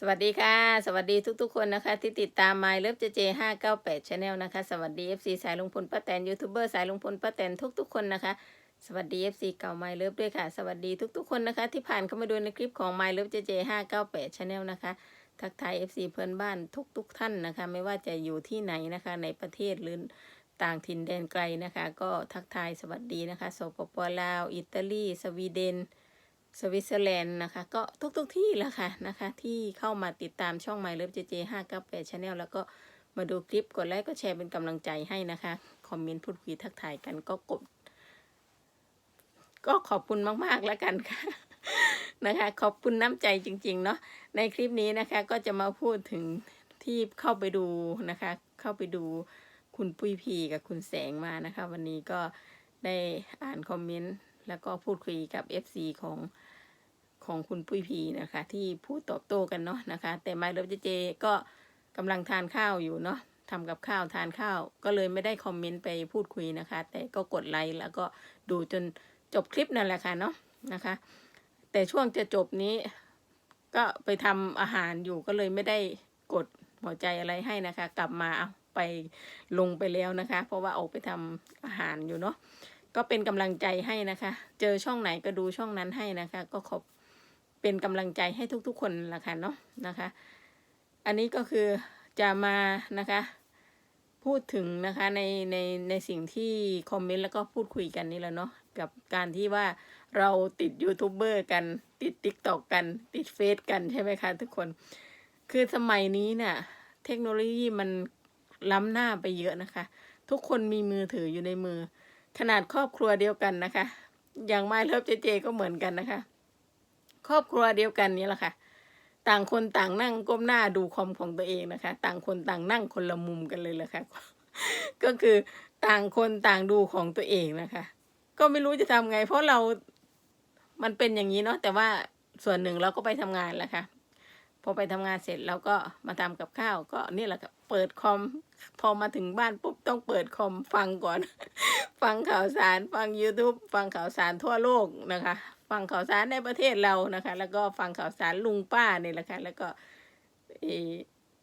สวัสดีค่ะ สวัสดีทุกๆคนนะคะ ที่ติดตาม My Love JJ 598 Channel นะคะ สวัสดี FC สายลุงพลป้าแตนยูทูบเบอร์สายลุงพลป้าแตนทุกๆคนนะคะ สวัสดี FC เก่า My Love ด้วยค่ะ สวัสดีทุกๆคนนะคะ ที่ผ่านเข้ามาดูในคลิปของ My Love JJ 598 Channel นะคะ ทักทาย FC เพื่อนบ้านทุกๆท่านนะคะ ไม่ว่าจะอยู่ที่ไหนนะคะ ในประเทศหรือต่างถิ่นแดนไกลนะคะ ก็ทักทายสวัสดีนะคะสปปลาว อิตาลี สวีเดน สวิตเซอร์แลนด์นะคะ ก็ทุกๆทที่แล้วค่ะนะคะ ที่เข้ามาติดตามช่อง My Love JJ 598 Channel แล้วก็มาดูคลิปกดไลค์ก็แชร์เป็นกำลังใจให้นะคะ คอมเมนต์พูดคุยทักทายกันก็กด ก็ขอบคุณมากๆแล้วกันค่ะนะคะ ขอบคุณน้ำใจจริง ๆ เนาะในคลิปนี้นะคะก็จะมาพูดถึงที่เข้าไปดูนะคะ เข้าไปดูคุณปุ้ยพีกับคุณแสงมานะคะ วันนี้ก็ได้อ่านคอมเมนต์ แล้วก็พูดคุยกับ FC ของของคุณปุ้ยพีนะคะ ที่พูดตอบโต้กันเนาะนะคะ แต่ไมล์ลบเจเจก็กำลังทานข้าวอยู่เนาะทำกับข้าวทานข้าว ก็เลยไม่ได้คอมเมนต์ไปพูดคุยนะคะ แต่ก็กดไลค์แล้วก็ดูจนจบคลิปนั่นแหละค่ะเนาะนะคะ แต่ช่วงจะจบนี้ ก็ไปทำอาหารอยู่ก็เลยไม่ได้กดหัวใจอะไรให้นะคะ กลับมาเอาไปลงไปแล้วนะคะ เพราะว่าออกไปทำอาหารอยู่เนาะ ก็เป็นกำลังใจให้นะคะ เจอช่องไหนก็ดูช่องนั้นให้นะคะ ก็ขอบเป็นกำลังใจให้ทุกๆคนละค่ะเนาะนะคะ อันนี้ก็คือจะมานะคะ พูดถึงนะคะในในในสิ่งที่คอมเมนต์แล้วก็พูดคุยกันนี่แหละเนาะกับการที่ว่าเราติดยูทูบเบอร์กันติดติ๊กตอกกันติดเฟซกันใช่ไหมคะทุกคน คือสมัยนี้เนี่ยเทคโนโลยีมันล้ำหน้าไปเยอะนะคะ ทุกคนมีมือถืออยู่ในมือ ขนาดครอบครัวเดียวกันนะคะ อย่างไมเลิฟเจเจก็เหมือนกันนะคะ ครอบครัวเดียวกันนี่แหละค่ะ ต่างคนต่างนั่งก้มหน้าดูคอมของตัวเองนะคะ ต่างคนต่างนั่งคนละมุมกันเลยแหละค่ะ ก็คือต่างคนต่างดูของตัวเองนะคะ ก็ไม่รู้จะทำไง เพราะเรา มันเป็นอย่างนี้เนาะแต่ว่าส่วนหนึ่งเราก็ไปทำงานแหละค่ะพอไปทำงานเสร็จเราก็มาทำกับข้าวก็นี่แหละค่ะ เปิดคอม พอมาถึงบ้านปุ๊บต้องเปิดคอมฟังก่อน ฟังข่าวสารฟัง YouTube ฟังข่าวสารทั่วโลกนะคะ ฟังข่าวสารในประเทศเรานะคะ แล้วก็ฟังข่าวสารลุงป้านี่แหละค่ะแล้วก็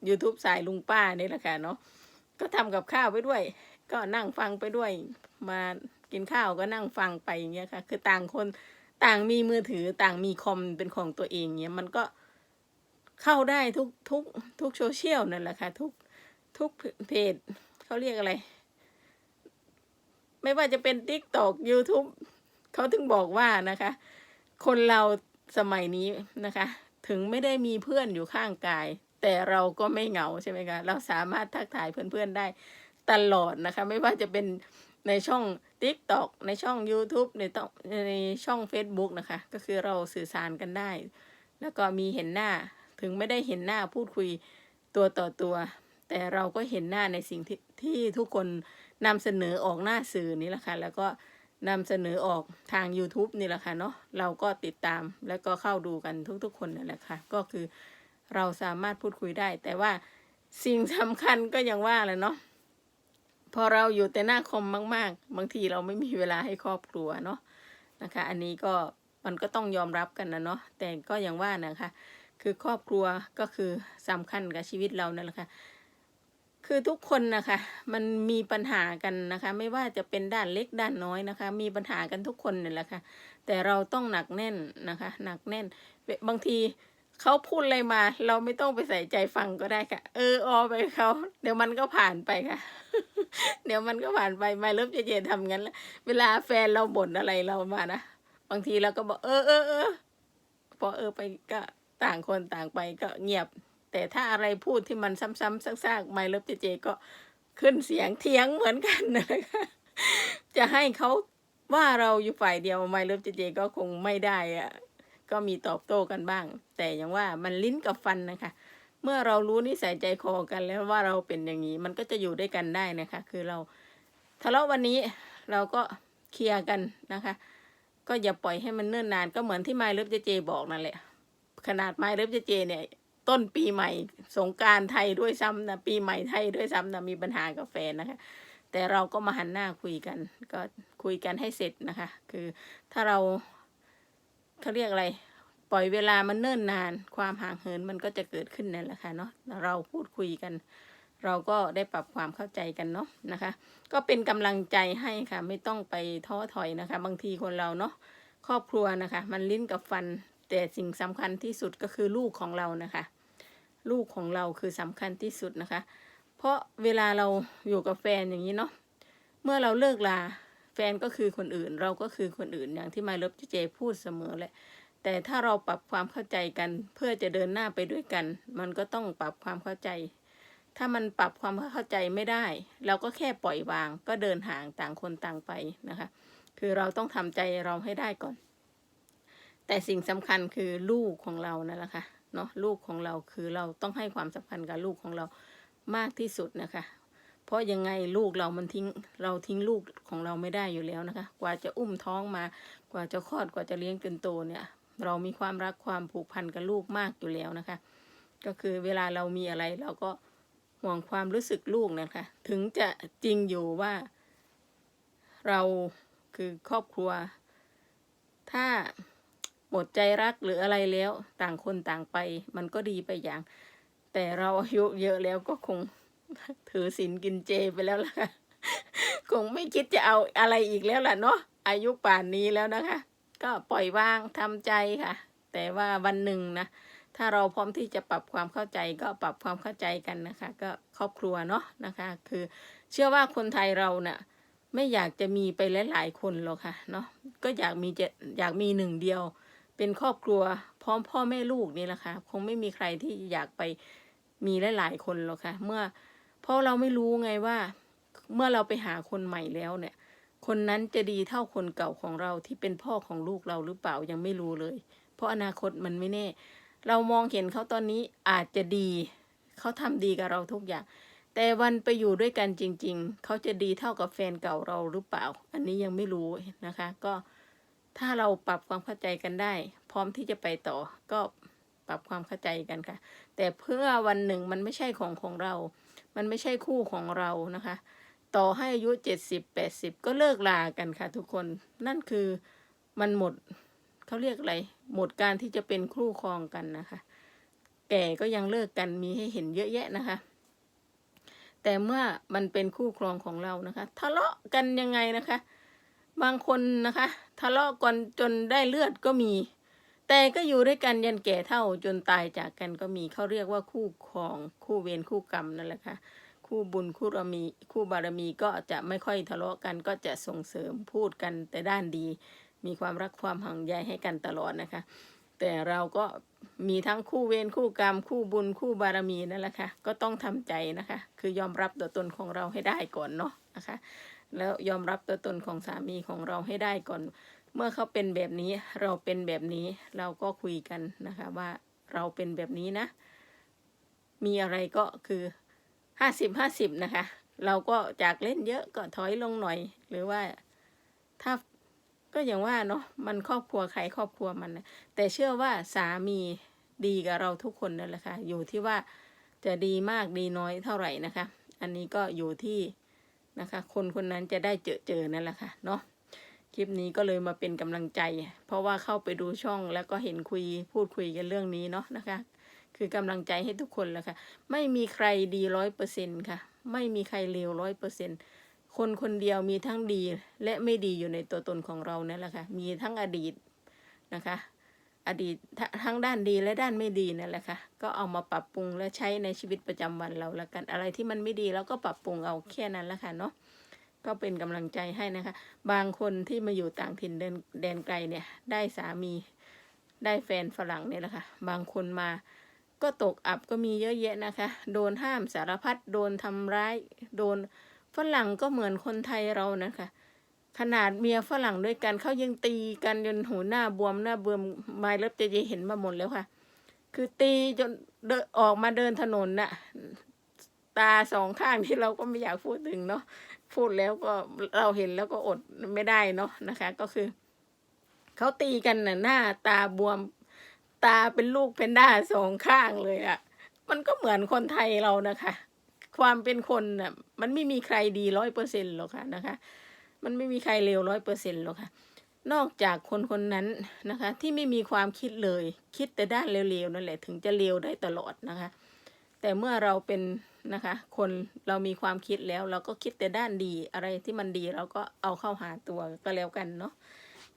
ยูทูบสายลุงป้านี่แหละค่ะเนาะก็ทำกับข้าวไปด้วย ก็นั่งฟังไปด้วย มากินข้าวก็นั่งฟังไปอย่างเงี้ยค่ะ คือต่างคนต่างมีมือถือต่างมีคอมเป็นของตัวเองเงี้ยมันก็เข้าได้ทุกทุกทุกโซเชียลนั่นแหละค่ะทุก ทุกเพจเขาเรียกอะไร ไม่ว่าจะเป็น t ิ k t o k YouTube เขาถึงบอกว่านะคะ คนเราสมัยนี้นะคะ ถึงไม่ได้มีเพื่อนอยู่ข้างกาย แต่เราก็ไม่เหงาใช่ไหมคะเราสามารถทักทายเพื่อนๆได้ตลอดนะคะ ไม่ว่าจะเป็นในช่อง TikTok ในช่อง YouTube ในต้องในช่อง Facebook นะคะ ก็คือเราสื่อสารกันได้ แล้วก็มีเห็นหน้าถึงไม่ได้เห็นหน้าพูดคุยตัวต่อตัว แต่เราก็เห็นหน้าในสิ่งที่ที่ทุกคนนำเสนอออกหน้าสื่อนี่แหละค่ะ แล้วก็นำเสนอออกทาง YouTube นี่แหละค่ะเนาะเราก็ติดตามแล้วก็เข้าดูกันทุกๆ คนนั่นแหละค่ะ ก็คือเราสามารถพูดคุยได้ แต่ว่าสิ่งสำคัญก็ยังว่าแหละเนาะพอเราอยู่แต่หน้าคอมมาก ๆ บางทีเราไม่มีเวลาให้ครอบครัวเนาะนะคะ อันนี้ก็มันก็ต้องยอมรับกันนะเนาะแต่ก็ยังว่านะคะ คือครอบครัวก็คือสำคัญกับชีวิตเรานั่นแหละค่ะ คือทุกคนนะคะมันมีปัญหากันนะคะ ไม่ว่าจะเป็นด้านเล็กด้านน้อยนะคะ มีปัญหากันทุกคนนี่แหละค่ะ แต่เราต้องหนักแน่นนะคะ หนักแน่น บางทีเขาพูดอะไรมา เราไม่ต้องไปใส่ใจฟังก็ได้ค่ะ เออออไปเขาเดี๋ยวมันก็ผ่านไปค่ะ เดี๋ยวมันก็ผ่านไปไม่เริ่มจะเย็นทำงั้นแล้วเวลาแฟนเราบ่นอะไรเรามานะบางทีเราก็บอกเออเออเออพอเออไปก็ต่างคนต่างไปก็เงียบ แต่ถ้าอะไรพูดที่มันซ้ำๆซากๆไม่เลิฟเจเจก็ขึ้นเสียงเถียงเหมือนกันนะคะจะให้เขาว่าเราอยู่ฝ่ายเดียวไม่เลิฟเจเจก็คงไม่ได้อะก็มีตอบโต้กันบ้าง แต่อย่างว่ามันลิ้นกับฟันนะคะ เมื่อเรารู้นิสัยใจคอกันแล้วว่าเราเป็นอย่างนี้ มันก็จะอยู่ด้วยกันได้นะคะ คือเราทะเลาะวันนี้เราก็เคลียร์กันนะคะ ก็อย่าปล่อยให้มันเนิ่นนานก็เหมือนที่ไมเลิฟเจเจบอกนั่นแหละขนาดไมเลิฟเจเจเนี่ย ต้นปีใหม่สงการไทยด้วยซ้ำนะปีใหม่ไทยด้วยซ้ำนะมีปัญหากับแฟนนะคะ แต่เราก็มาหันหน้าคุยกัน ก็คุยกันให้เสร็จนะคะ คือถ้าเราเขาเรียกอะไร ปล่อยเวลามันเนิ่นนาน ความห่างเหินมันก็จะเกิดขึ้นนั่นแหละค่ะเนาะเราพูดคุยกัน เราก็ได้ปรับความเข้าใจกันเนาะนะคะ ก็เป็นกำลังใจให้ค่ะ ไม่ต้องไปท้อถอยนะคะ บางทีคนเราเนาะครอบครัวนะคะ มันลิ้นกับฟันแต่สิ่งสำคัญที่สุดก็คือลูกของเรานะคะ ลูกของเราคือสำคัญที่สุดนะคะ เพราะเวลาเราอยู่กับแฟนอย่างนี้เนาะเมื่อเราเลิกลาแฟนก็คือคนอื่น เราก็คือคนอื่นอย่างที่มาลบเจพูดเสมอแหละแต่ถ้าเราปรับความเข้าใจกันเพื่อจะเดินหน้าไปด้วยกัน มันก็ต้องปรับความเข้าใจ ถ้ามันปรับความเข้าใจไม่ได้ เราก็แค่ปล่อยวาง ก็เดินห่างต่างคนต่างไปนะคะ คือเราต้องทำใจเราให้ได้ก่อน แต่สิ่งสำคัญคือลูกของเรานั่นแหละค่ะ เนาะลูกของเราคือเราต้องให้ความสำคัญกับลูกของเรามากที่สุดนะคะ เพราะยังไงลูกเรามันทิ้งเราทิ้งลูกของเราไม่ได้อยู่แล้วนะคะ กว่าจะอุ้มท้องมา กว่าจะคลอดกว่าจะเลี้ยงจนโตเนี่ย เรามีความรักความผูกพันกับลูกมากอยู่แล้วนะคะ ก็คือเวลาเรามีอะไรเราก็ห่วงความรู้สึกลูกนะคะ ถึงจะจริงอยู่ว่า เราคือครอบครัว ถ้า หมดใจรักหรืออะไรแล้วต่างคนต่างไป มันก็ดีไปอย่าง แต่เราอายุเยอะแล้วก็คงถือศีลกินเจไปแล้วล่ะคงไม่คิดจะเอาอะไรอีกแล้วล่ะเนาะอายุป่านนี้แล้วนะคะ ก็ปล่อยวางทำใจค่ะ แต่ว่าวันหนึ่งนะถ้าเราพร้อมที่จะปรับความเข้าใจก็ปรับความเข้าใจกันนะคะ ก็ครอบครัวเนาะนะคะ คือเชื่อว่าคนไทยเราเนะ่ะไม่อยากจะมีไปหลายๆคนหรอกค่ะเนาะก็อยากมีจะอยากมีหนึ่งเดียว เป็นครอบครัวพร้อมพ่อแม่ลูกนี่แหละค่ะคงไม่มีใครที่อยากไปมีหลายๆคนหรอกค่ะเมื่อเพราะเราไม่รู้ไงว่า เมื่อเราไปหาคนใหม่แล้วเนี่ย คนนั้นจะดีเท่าคนเก่าของเราที่เป็นพ่อของลูกเราหรือเปล่ายังไม่รู้เลย เพราะอนาคตมันไม่แน่ เรามองเห็นเขาตอนนี้อาจจะดีเขาทำดีกับเราทุกอย่าง แต่วันไปอยู่ด้วยกันจริง ๆ เขาจะดีเท่ากับแฟนเก่าเราหรือเปล่า อันนี้ยังไม่รู้นะคะ ก็ ถ้าเราปรับความเข้าใจกันได้ พร้อมที่จะไปต่อ ก็ปรับความเข้าใจกันค่ะ แต่เพื่อวันหนึ่งมันไม่ใช่ของของเรา มันไม่ใช่คู่ของเรานะคะ ต่อให้อายุเจ็ดสิบแปดสิบก็เลิกลากันค่ะ ทุกคนนั่นคือมันหมดเขาเรียกอะไร หมดการที่จะเป็นคู่ครองกันนะคะ แก่ก็ยังเลิกกันมีให้เห็นเยอะแยะนะคะ แต่เมื่อมันเป็นคู่ครองของเรานะคะ ทะเลาะกันยังไงนะคะ บางคนนะคะ ทะเลาะกันจนได้เลือดก็มี แต่ก็อยู่ด้วยกันยันแก่เท่าจนตายจากกันก็มีเขาเรียกว่าคู่ครองคู่เวรคู่กรรมนั่นแหละค่ะคู่บุญคู่บารมีคู่บารมีก็จะไม่ค่อยทะเลาะกันก็จะส่งเสริมพูดกันแต่ด้านดี มีความรักความห่วงใยให้กันตลอดนะคะ แต่เราก็มีทั้งคู่เวรคู่กรรม คู่บุญคู่บารมีนั่นแหละค่ะก็ต้องทำใจนะคะ คือยอมรับตัวตนของเราให้ได้ก่อนเนาะนะคะ แล้วยอมรับตัวตนของสามีของเราให้ได้ก่อน เมื่อเขาเป็นแบบนี้เราเป็นแบบนี้เราก็คุยกันนะคะว่าเราเป็นแบบนี้นะ มีอะไรก็คือห้าสิบห้าสิบนะคะ เราก็จากเล่นเยอะก็ถอยลงหน่อย หรือว่าถ้าก็อย่างว่าเนาะมันครอบครัวใครครอบครัวมันนะแต่เชื่อว่าสามีดีกับเราทุกคนนั่นแหละค่ะอยู่ที่ว่าจะดีมากดีน้อยเท่าไหร่นะคะ อันนี้ก็อยู่ที่ นะคะ คนคนนั้นจะได้เจอเจอนั่นแหละค่ะเนาะคลิปนี้ก็เลยมาเป็นกำลังใจ เพราะว่าเข้าไปดูช่องแล้วก็เห็นคุยพูดคุยกันเรื่องนี้เนาะนะคะ คือกำลังใจให้ทุกคนแหละค่ะ ไม่มีใครดีร้อยเปอร์เซ็นค่ะ ไม่มีใครเลวร้อยเปอร์เซ็นคนคนเดียวมีทั้งดีและไม่ดีอยู่ในตัวตนของเรานั่นแหละค่ะ มีทั้งอดีตนะคะ อดีตทั้งด้านดีและด้านไม่ดีนั่นแหละค่ะ ก็เอามาปรับปรุงและใช้ในชีวิตประจำวันเราละกัน อะไรที่มันไม่ดีเราก็ปรับปรุงเอาแค่นั้นละค่ะเนาะ ก็เป็นกำลังใจให้นะคะ บางคนที่มาอยู่ต่างถิ่นแดนแดนไกลเนี่ย ได้สามีได้แฟนฝรั่งเนี่ยแหละค่ะ บางคนมาก็ตกอับก็มีเยอะแยะนะคะ โดนห้ามสารพัด โดนทำร้าย โดนฝรั่งก็เหมือนคนไทยเรานะคะ ขนาดเมียฝรั่งด้วยกันเขายังตีกันจนหูหน้าบวมหน้าเบื่อมไม้เล็บจะเห็นมาหมดแล้วค่ะ คือตีจนเดินออกมาเดินถนนน่ะ ตาสองข้างที่เราก็ไม่อยากพูดถึงเนาะพูดแล้วก็เราเห็นแล้วก็อดไม่ได้เนาะนะคะ ก็คือเขาตีกันน่ะหน้าตาบวมตาเป็นลูกเพนด้าสองข้างเลยอะ่ะ มันก็เหมือนคนไทยเรานะคะ ความเป็นคนน่ะมันไม่มีใครดีร้อยเปอร์เซ็นต์หรอกค่ะนะคะ มันไม่มีใครเลวร้อยเปอร์เซ็นต์หรอกค่ะ นอกจากคนคนนั้นนะคะ ที่ไม่มีความคิดเลย คิดแต่ด้านเลวๆนั่นแหละถึงจะเลวได้ตลอดนะคะ แต่เมื่อเราเป็นนะคะ คนเรามีความคิดแล้ว เราก็คิดแต่ด้านดีอะไรที่มันดีเราก็เอาเข้าหาตัวก็แล้วกันเนาะ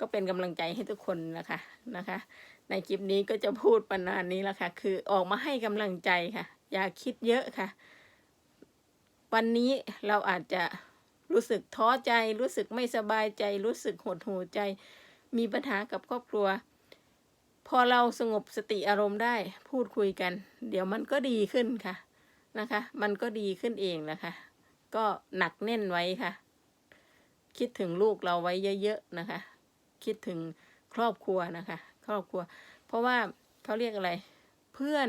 ก็เป็นกำลังใจให้ทุกคนนะคะนะคะ ในคลิปนี้ก็จะพูดประมาณนี้แหละค่ะ คือออกมาให้กำลังใจค่ะ อย่าคิดเยอะค่ะ วันนี้เราอาจจะ รู้สึกท้อใจ รู้สึกไม่สบายใจ รู้สึกหดหู่ใจ มีปัญหากับครอบครัว พอเราสงบสติอารมณ์ได้พูดคุยกัน เดี๋ยวมันก็ดีขึ้นค่ะนะคะ มันก็ดีขึ้นเองนะคะ ก็หนักแน่นไว้ค่ะ คิดถึงลูกเราไว้เยอะๆนะคะ คิดถึงครอบครัวนะคะ ครอบครัว เพราะว่าเขาเรียกอะไร เพื่อน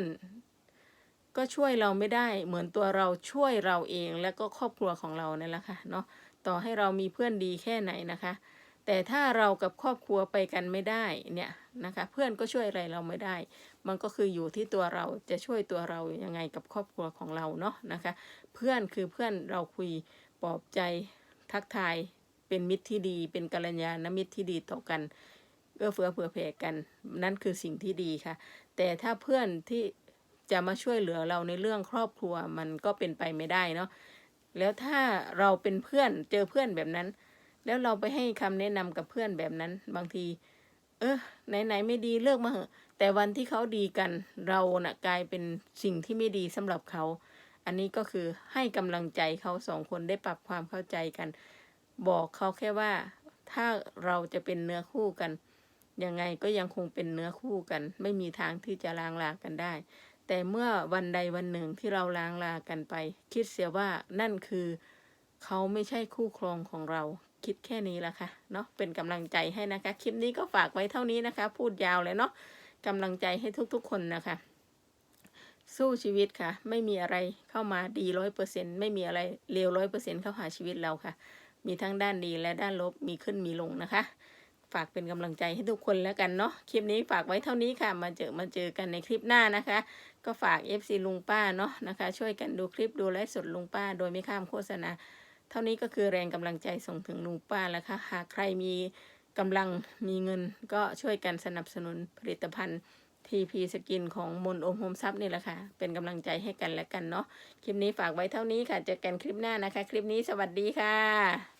ก็ช่วยเราไม่ได้ เหมือนตัวเราช่วยเราเองและก็ครอบครัวของเราเนั่นแหละค่ะเนาะต่อให้เรามีเพื่อนดีแค่ไหนนะคะ แต่ถ้าเรากับครอบครัวไปกันไม่ได้เนี่ยนะคะ เพื่อนก็ช่วยอะไรเราไม่ได้ มันก็คืออยู่ที่ตัวเราจะช่วยตัวเรายังไงกับครอบครัวของเราเนาะนะคะ เพื่อนคือเพื่อนเราคุยปลอบใจทักทายเป็นมิตรที่ดี เป็นกัลยาณมิตรที่ดีต่อกันเอื้อเฟื้อเผื่อแผ่กัน นั่นคือสิ่งที่ดีค่ะ แต่ถ้าเพื่อนที่ จะมาช่วยเหลือเราในเรื่องครอบครัวมันก็เป็นไปไม่ได้เนาะแล้วถ้าเราเป็นเพื่อนเจอเพื่อนแบบนั้น แล้วเราไปให้คำแนะนำกับเพื่อนแบบนั้น บางที เออไหนๆไม่ดีเลิกมาเหอะแต่วันที่เขาดีกันเราน่ะกลายเป็นสิ่งที่ไม่ดีสำหรับเขา อันนี้ก็คือให้กำลังใจเขาสองคนได้ปรับความเข้าใจกัน บอกเขาแค่ว่าถ้าเราจะเป็นเนื้อคู่กันยังไงก็ยังคงเป็นเนื้อคู่กัน ไม่มีทางที่จะลางลากันได้ แต่เมื่อวันใดวันหนึ่งที่เราล้างลากันไป คิดเสียว่านั่นคือ เขาไม่ใช่คู่ครองของเรา คิดแค่นี้ละค่ะเนาะเป็นกำลังใจให้นะคะ คลิปนี้ก็ฝากไว้เท่านี้นะคะ พูดยาวเลยเนาะกำลังใจให้ทุกๆคนนะคะ สู้ชีวิตค่ะ ไม่มีอะไรเข้ามาดีร้อยเปอร์เซ็นไม่มีอะไรเลวร้อยเปอร์เซ็นเข้าหาชีวิตเราค่ะ มีทั้งด้านดีและด้านลบมีขึ้นมีลงนะคะ ฝากเป็นกำลังใจให้ทุกคนแล้วกันเนาะคลิปนี้ฝากไว้เท่านี้ค่ะ มาเจอมาเจอกันในคลิปหน้านะคะ ก็ฝาก FC ลุงป้าเนาะนะคะ ช่วยกันดูคลิปดูไลฟ์สดลุงป้า โดยไม่ข้ามโฆษณา เท่านี้ก็คือแรงกำลังใจส่งถึงลุงป้าแล้วค่ะหากใครมีกำลังมีเงิน ก็ช่วยกันสนับสนุนผลิตภัณฑ์ TP สกินของมนโอมโฮมซับนี่แหละค่ะ เป็นกำลังใจให้กันและกันเนาะ คลิปนี้ฝากไว้เท่านี้ค่ะ เจอกันคลิปหน้านะคะ คลิปนี้สวัสดีค่ะ